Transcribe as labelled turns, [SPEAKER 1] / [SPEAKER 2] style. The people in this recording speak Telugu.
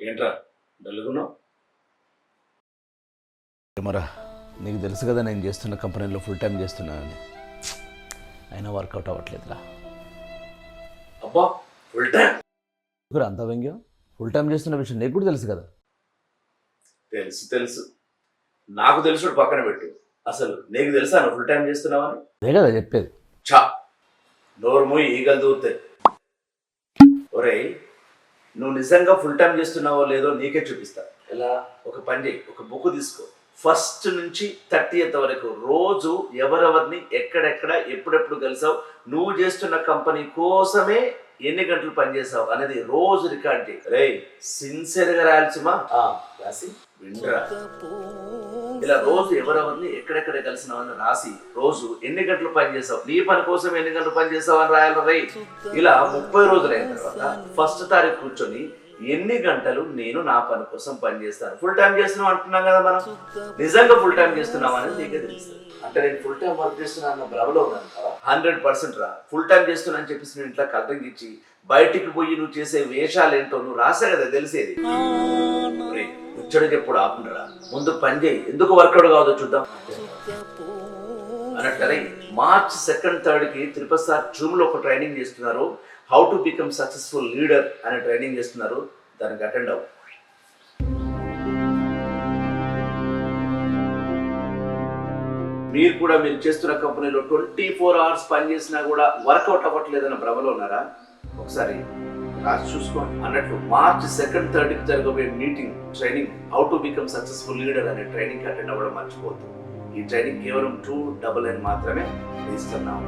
[SPEAKER 1] ఏంట్రా డల్గున్నావు
[SPEAKER 2] ఏమరా నీకు తెలుసు కదా నేను చేస్తున్న కంపెనీలో ఫుల్ టైం చేస్తున్నానని. అయినా వర్కౌట్ అవ్వట్లేదురా.
[SPEAKER 1] అబ్బా ఫుల్ టైం
[SPEAKER 2] అంత వ్యంగ్యం? ఫుల్ టైం చేస్తున్న విషయం నీకు కూడా తెలుసు కదా.
[SPEAKER 1] తెలుసు తెలుసు. నాకు తెలుసుడు పక్కన పెట్టు. అసలు నీకు తెలుసా నువ్వు ఫుల్ టైం చేస్తున్నావని?
[SPEAKER 2] అదే కదా చెప్పేది.
[SPEAKER 1] చా నోరు మూయి ఈగలు దూరుతాయి ఒరేయ్ నువ్వు నిజంగా ఫుల్ టైం చేస్తున్నావో లేదో నీకే చూపిస్తా. ఎలా? ఒక పని చేయి ఒక బుక్ తీసుకో. ఫస్ట్ నుంచి థర్టీ వరకు రోజు ఎవరెవరిని ఎక్కడెక్కడ ఎప్పుడెప్పుడు కలిసావు నువ్వు చేస్తున్న కంపెనీ కోసమే ఎన్ని గంటలు పనిచేసావు అనేది రోజు రికార్డ్ చేయి. రే సిన్సియర్గా రాయాల్సిమా? ఆ, రాసి. విండ్రా ఇలా రోజు ఎవరెవరిని ఎక్కడెక్కడ కలిసినావు అని రాసి రోజు ఎన్ని గంటలు పని చేసావు? నీ పని కోసం ఎన్ని గంటలు పని చేసావు అని రాయాలి రై. ఇలా ముప్పై రోజులు అయిన తర్వాత ఫస్ట్ తారీఖు కూర్చొని ఎన్ని గంటలు నేను నా పని కోసం పని చేస్తాను? ఫుల్ టైం చేస్తున్నాం అంటున్నాం కదా మనం. నిజంగా ఫుల్ టైం చేస్తున్నాం అనేది నీకే తెలుస్తుంది. అంటే నేను ఫుల్ టైం వర్క్ చేస్తున్నా అన్న భ్రమలో ఉన్నాను కదా. హండ్రెడ్ పర్సెంట్ రా. ఫుల్ టైం చేస్తున్నా అని చెప్పేసి నేను ఇంట్లో కలరింగ్ ఇచ్చి బయటికి పోయి నువ్వు చేసే వేషాలు ఏంటో నువ్వు రాసా కదా తెలిసేది? ఒరేయ్, చెప్పుడు ఆపుండరా. ముందు పని చేయి. ఎందుకు వర్కౌట్ కావద్దు చూద్దాం. అన్నట్లనే మార్చ్ సెకండ్ థర్డ్కి తిరుపతి సార్ జూమ్లో ఒక ట్రైనింగ్ చేస్తున్నారు. How to become successful leader అనే ట్రైనింగ్ చేస్తున్నారు. దానికి అటెండ్ అవ్వు. మీరు కూడా మీరు చేస్తున్న కంపెనీలో ట్వంటీ ఫోర్ అవర్స్ పని చేసినా కూడా వర్కౌట్ అవ్వట్లేదన్న భ్రమలో ఉన్నారా? ఒకసారి రాసి చూసుకోండి. అన్నట్లు మార్చ్ సెకండ్ థర్డ్కి జరగబోయే meeting training how to become successful leader అనే ట్రైనింగ్ అటెండ్ అవ్వడం మర్చిపోతుంది ఈ ట్రైనింగ్ కేవలం టూ డబుల్ నైన్ మాత్రమే ఇస్తున్నాము